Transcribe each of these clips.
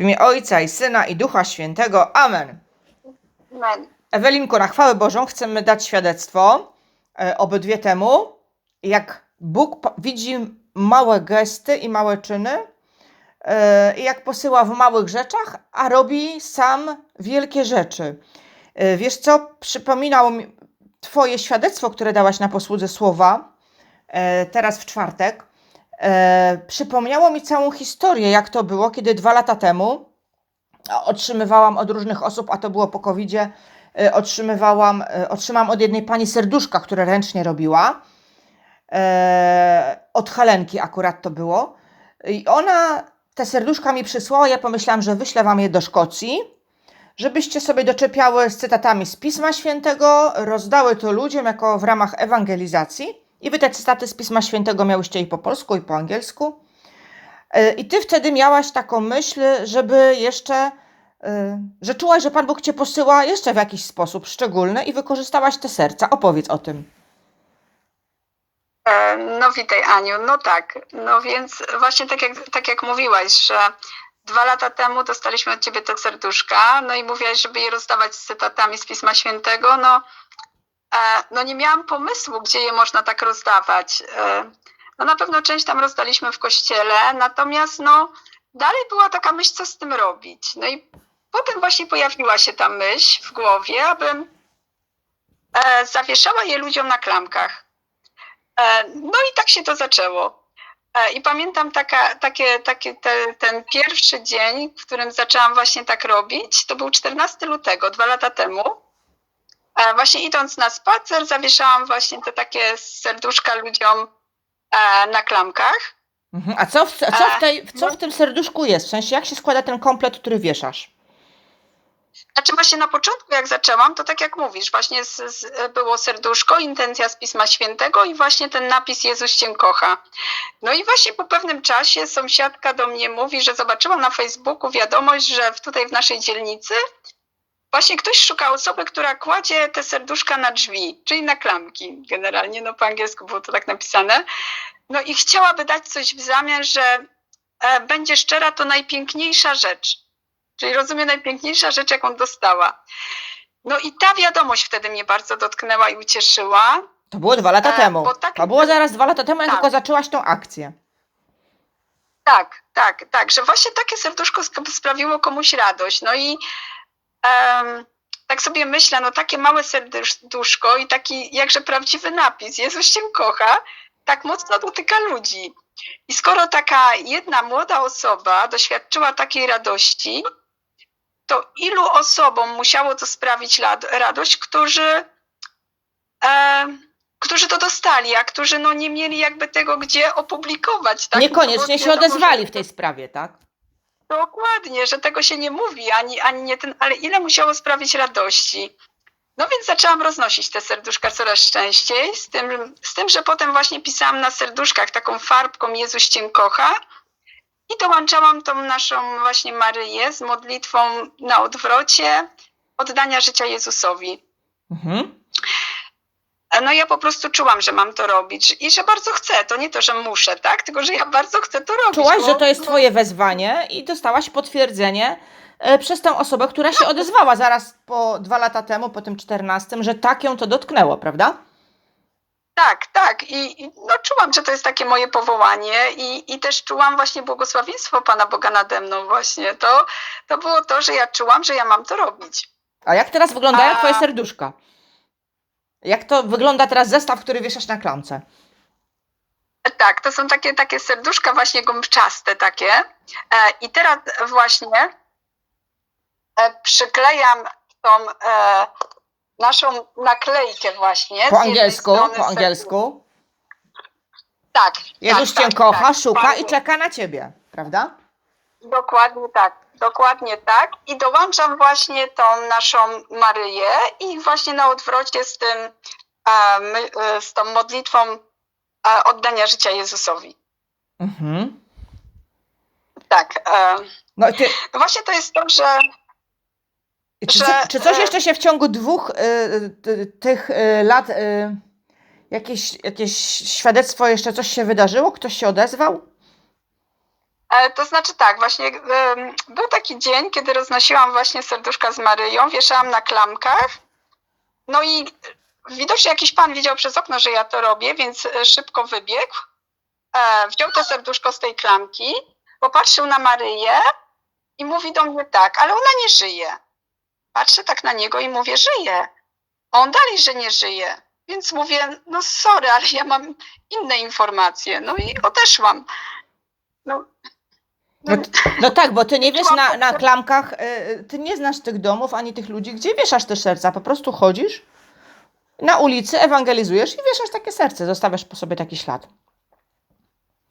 W imię Ojca i Syna i Ducha Świętego. Amen. Amen. Ewelinko, na chwałę Bożą chcemy dać świadectwo e, obydwie temu, jak Bóg widzi małe gesty i małe czyny, e, jak posyła w małych rzeczach, a robi sam wielkie rzeczy. E, Wiesz co, przypominało mi Twoje świadectwo, które dałaś na posłudze słowa, e, teraz w czwartek. E, Przypomniało mi całą historię, jak to było, kiedy dwa lata temu otrzymywałam od różnych osób, a to było po covidzie, e, otrzymywałam, e, otrzymałam od jednej pani serduszka, które ręcznie robiła. E, od Helenki akurat to było. I ona te serduszka mi przysłała. Ja pomyślałam, że wyślę wam je do Szkocji, żebyście sobie doczepiały z cytatami z Pisma Świętego, rozdały to ludziom jako w ramach ewangelizacji. I wy te cytaty z Pisma Świętego miałyście i po polsku, i po angielsku. E, I ty wtedy miałaś taką myśl, żeby jeszcze, e, że czułaś, że Pan Bóg cię posyła jeszcze w jakiś sposób szczególny i wykorzystałaś te serca. Opowiedz o tym. E, No witaj Aniu, no tak, no więc właśnie tak jak, tak jak mówiłaś, że dwa lata temu dostaliśmy od ciebie te serduszka, no i mówiłaś, żeby je rozdawać z cytatami z Pisma Świętego, no, no nie miałam pomysłu, gdzie je można tak rozdawać. E, No na pewno część tam rozdaliśmy w kościele, natomiast no dalej była taka myśl, co z tym robić. No i potem właśnie pojawiła się ta myśl w głowie, abym e, zawieszała je ludziom na klamkach. E, No i tak się to zaczęło. I pamiętam taka, takie, takie te, ten pierwszy dzień, w którym zaczęłam właśnie tak robić, to był 14 lutego, dwa lata temu. E, Właśnie idąc na spacer, zawieszałam właśnie te takie serduszka ludziom e, na klamkach. Mhm. A co, w, a co, w tej, co w tym serduszku jest? W sensie, jak się składa ten komplet, który wieszasz? Znaczy właśnie na początku jak zaczęłam, to tak jak mówisz, właśnie z, z, było serduszko, intencja z Pisma Świętego i właśnie ten napis Jezus Cię kocha. No i właśnie po pewnym czasie sąsiadka do mnie mówi, że zobaczyła na Facebooku wiadomość, że tutaj w naszej dzielnicy właśnie ktoś szuka osoby, która kładzie te serduszka na drzwi, czyli na klamki generalnie, no po angielsku było to tak napisane. No i chciałaby dać coś w zamian, że e, będzie szczera, to najpiękniejsza rzecz. Czyli rozumiem najpiękniejsza rzecz, jaką dostała. No i ta wiadomość wtedy mnie bardzo dotknęła i ucieszyła. To było dwa lata E, temu. tak- to było zaraz dwa lata temu, jak Tak. tylko zaczęłaś tą akcję. Tak, tak, tak, że właśnie takie serduszko sprawiło komuś radość. No i em, tak sobie myślę, no takie małe serduszko i taki jakże prawdziwy napis, Jezus Cię kocha, tak mocno dotyka ludzi. I skoro taka jedna młoda osoba doświadczyła takiej radości, to ilu osobom musiało to sprawić radość, którzy, em, którzy to dostali, a którzy no nie mieli jakby tego gdzie opublikować. Tak? Niekoniecznie Bo się odezwali w tej sprawie, tak? Dokładnie, że tego się nie mówi, ani, ani nie ten, ale ile musiało sprawić radości. No więc zaczęłam roznosić te serduszka coraz częściej, z tym, z tym, że potem właśnie pisałam na serduszkach taką farbką Jezus Cię kocha i dołączałam tą naszą właśnie Maryję z modlitwą na odwrocie oddania życia Jezusowi. Mhm. No ja po prostu czułam, że mam to robić i że bardzo chcę. To nie to, że muszę, tak? Tylko, że ja bardzo chcę to robić. Czułaś, bo- że to jest twoje wezwanie i dostałaś potwierdzenie e, przez tę osobę, która się odezwała zaraz po dwa lata temu, po tym czternastym, że tak ją to dotknęło, prawda? Tak, tak. I, I no, czułam, że to jest takie moje powołanie i, i też czułam właśnie błogosławieństwo Pana Boga nade mną właśnie. To, to było to, że ja czułam, że ja mam to robić. A jak teraz wyglądają A- twoje serduszka? Jak to wygląda teraz zestaw, który wieszasz na klamce? Tak, to są takie, takie serduszka właśnie gąbczaste takie. E, I teraz właśnie e, przyklejam tą e, naszą naklejkę właśnie. Po angielsku, po angielsku. Tak. Jezus tak, cię tak, kocha, tak, szuka i czeka na ciebie, prawda? Dokładnie tak, dokładnie tak. I dołączam właśnie tą naszą Maryję i właśnie na odwrocie z tym, e, e, z tą modlitwą e, oddania życia Jezusowi. Mhm. Tak. No ty, no właśnie to jest to, że Czy, że, czy coś jeszcze się w ciągu dwóch y, tych y, lat, y, jakieś, jakieś świadectwo jeszcze coś się wydarzyło? Ktoś się odezwał? To znaczy tak, właśnie był taki dzień, kiedy roznosiłam właśnie serduszka z Maryją, wieszałam na klamkach. No i widocznie jakiś pan widział przez okno, że ja to robię, więc e, szybko wybiegł. E, Wziął to serduszko z tej klamki, popatrzył na Maryję i mówi do mnie tak, ale ona nie żyje. Patrzę tak na niego i mówię, żyje. On dalej, że nie żyje. Więc mówię, no sorry, ale ja mam inne informacje. No i odeszłam. No, No, no tak, bo ty nie wiesz na, na klamkach, y, ty nie znasz tych domów ani tych ludzi, gdzie wieszasz te serca. Po prostu chodzisz na ulicy, ewangelizujesz i wieszasz takie serce, zostawiasz po sobie taki ślad.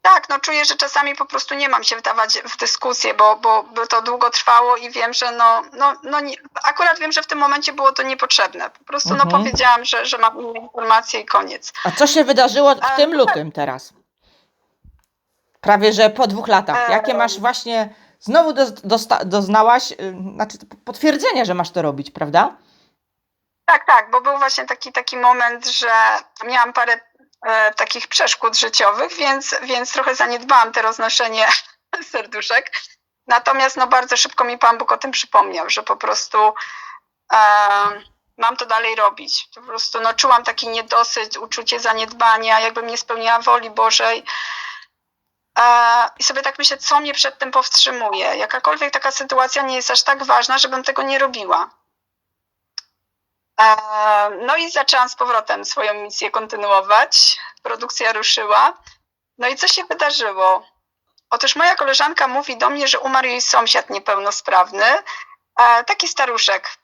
Tak, no czuję, że czasami po prostu nie mam się wdawać w dyskusję, bo, bo, bo to długo trwało i wiem, że no, no, no nie, akurat wiem, że w tym momencie było to niepotrzebne. Po prostu no Mhm. powiedziałam, że, że mam inne informacje i koniec. A co się wydarzyło w tym no lutym teraz? Prawie, że po dwóch latach. Jakie Em. masz właśnie, znowu do, dosta, doznałaś, y, znaczy potwierdzenia, że masz to robić, prawda? Tak, tak, bo był właśnie taki, taki moment, że miałam parę e, takich przeszkód życiowych, więc, więc trochę zaniedbałam te roznoszenie serduszek. Natomiast no bardzo szybko mi Pan Bóg o tym przypomniał, że po prostu e, mam to dalej robić. Po prostu no, czułam taki niedosyt, uczucie zaniedbania, jakbym nie spełniała woli Bożej. I sobie tak myślę, co mnie przed tym powstrzymuje. Jakakolwiek taka sytuacja nie jest aż tak ważna, żebym tego nie robiła. No i zaczęłam z powrotem swoją misję kontynuować. Produkcja ruszyła. No i co się wydarzyło? Otóż moja koleżanka mówi do mnie, że umarł jej sąsiad niepełnosprawny, taki staruszek.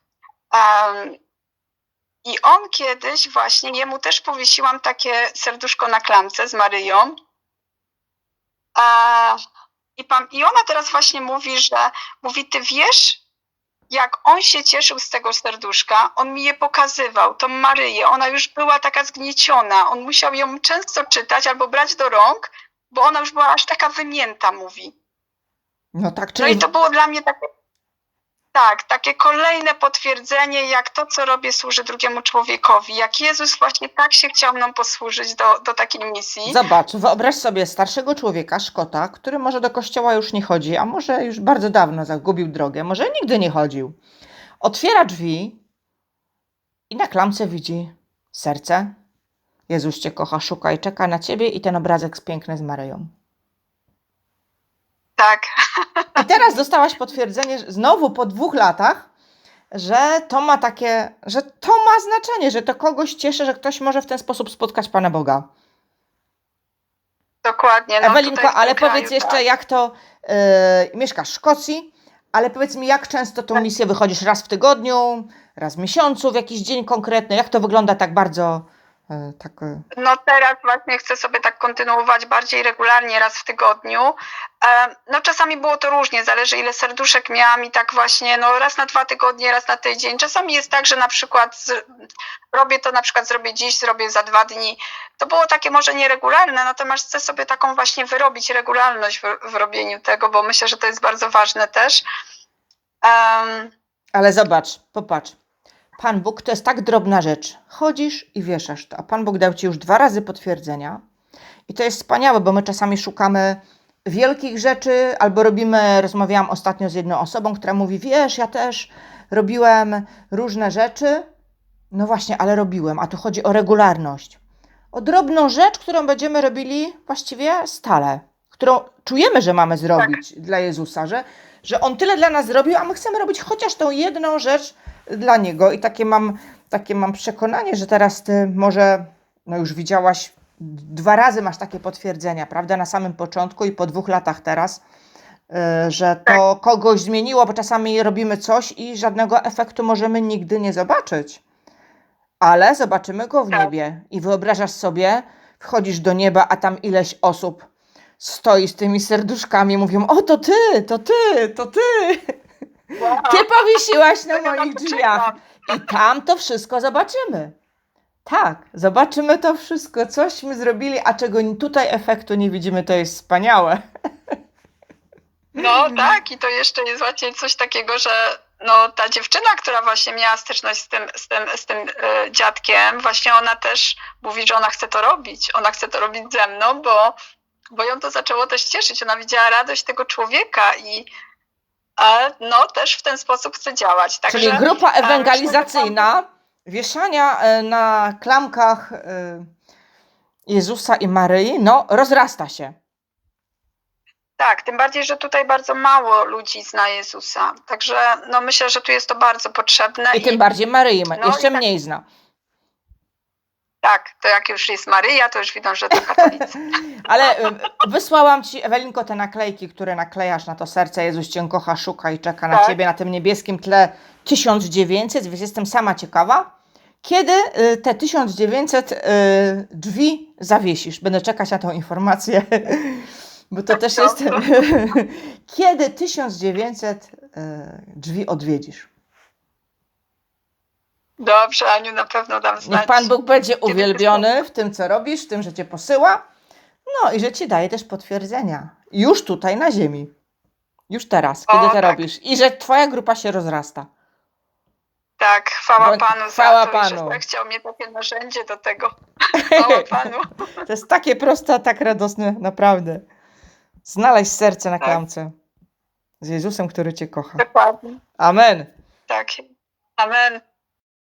I on kiedyś właśnie, jemu też powiesiłam takie serduszko na klamce z Maryją. E, I, pan, I ona teraz właśnie mówi, że mówi, ty wiesz, jak on się cieszył z tego serduszka, on mi je pokazywał, tą Maryję, ona już była taka zgnieciona, on musiał ją często czytać albo brać do rąk, bo ona już była aż taka wymięta, mówi. No tak, No czyli i to było dla mnie takie, tak, takie kolejne potwierdzenie, jak to, co robię, służy drugiemu człowiekowi, jak Jezus właśnie tak się chciał nam posłużyć do, do takiej misji. Zobacz, wyobraź sobie starszego człowieka, Szkota, który może do kościoła już nie chodzi, a może już bardzo dawno zagubił drogę, może nigdy nie chodził. Otwiera drzwi i na klamce widzi serce. Jezus cię kocha, szuka i czeka na ciebie i ten obrazek jest piękny z Maryją. Tak, I teraz dostałaś potwierdzenie znowu po dwóch latach, że to ma takie, że to ma znaczenie, że to kogoś cieszy, że ktoś może w ten sposób spotkać Pana Boga. dokładnie. No, Ewelinko, ale kraju, powiedz jeszcze, tak. jak to yy, mieszkasz w Szkocji, ale powiedz mi, jak często tą misję wychodzisz raz w tygodniu, raz w miesiącu, w jakiś dzień konkretny? Jak to wygląda tak bardzo, tak, yy, No teraz właśnie chcę sobie tak kontynuować bardziej regularnie, raz w tygodniu. E, No czasami było to różnie, zależy ile serduszek miałam i tak właśnie, no raz na dwa tygodnie, raz na tydzień. Czasami jest tak, że na przykład robię to, na przykład zrobię dziś, zrobię za dwa dni. To było takie może nieregularne, natomiast chcę sobie taką właśnie wyrobić regularność w, w robieniu tego, bo myślę, że to jest bardzo ważne też. Em, Ale zobacz, popatrz. Pan Bóg to jest tak drobna rzecz. Chodzisz i wieszasz to, a Pan Bóg dał ci już dwa razy potwierdzenia. I to jest wspaniałe, bo my czasami szukamy wielkich rzeczy, albo robimy, rozmawiałam ostatnio z jedną osobą, która mówi, wiesz, ja też robiłem różne rzeczy. No właśnie, ale robiłem, a tu chodzi o regularność. O drobną rzecz, którą będziemy robili właściwie stale, którą czujemy, że mamy zrobić dla Jezusa, że, że On tyle dla nas zrobił, a my chcemy robić chociaż tą jedną rzecz dla Niego. I takie mam, takie mam przekonanie, że teraz Ty może, no już widziałaś, dwa razy masz takie potwierdzenia, prawda, na samym początku i po dwóch latach teraz, y, że to kogoś zmieniło, bo czasami robimy coś i żadnego efektu możemy nigdy nie zobaczyć. Ale zobaczymy go w Tak. niebie. I wyobrażasz sobie, wchodzisz do nieba, a tam ileś osób stoi z tymi serduszkami, mówią: O, to ty, to ty, to ty. Ty powiesiłaś na moich drzwiach. I tam to wszystko zobaczymy. Tak, zobaczymy to wszystko, cośmy zrobili, a czego tutaj efektu nie widzimy, to jest wspaniałe. No tak, i to jeszcze jest właśnie coś takiego, że no, ta dziewczyna, która właśnie miała styczność z tym, z tym, z tym e, dziadkiem, właśnie ona też mówi, że ona chce to robić. Ona chce to robić ze mną, bo bo ją to zaczęło też cieszyć. Ona widziała radość tego człowieka i no też w ten sposób chce działać. Także, Czyli grupa że ewangelizacyjna wieszania e, na klamkach e, Jezusa i Maryi, no rozrasta się. Tak, tym bardziej, że tutaj bardzo mało ludzi zna Jezusa. Także no myślę, że tu jest to bardzo potrzebne. I tym bardziej Maryi ma- No jeszcze tak- mniej zna. Tak, to jak już jest Maryja, to już widzą, że to katolicy. Ale e, wysłałam ci, Ewelinko, te naklejki, które naklejasz na to serce. Jezus cię kocha, szuka i czeka na Tak. ciebie na tym niebieskim tle 1900, więc jestem sama ciekawa. Kiedy e, te 1900 e, drzwi zawiesisz? Będę czekać na tą informację, bo to też jest. Kiedy 1900 e, drzwi odwiedzisz? Dobrze, Aniu, na pewno dam znać. Niech Pan Bóg będzie Kiedy uwielbiony w tym, co robisz, w tym, że cię posyła, no i że ci daje też potwierdzenia. Już tutaj na ziemi. Już teraz, kiedy O, to tak. robisz. I że twoja grupa się rozrasta. Tak, chwała Bądź- Panu chwała za to, i że Panu. zechciał mnie takie narzędzie do tego. Chwała Panu. To jest takie proste, a tak radosne, naprawdę. Znaleźć serce na Tak. klamce. Z Jezusem, który cię kocha. Dokładnie. Amen. Tak. Amen.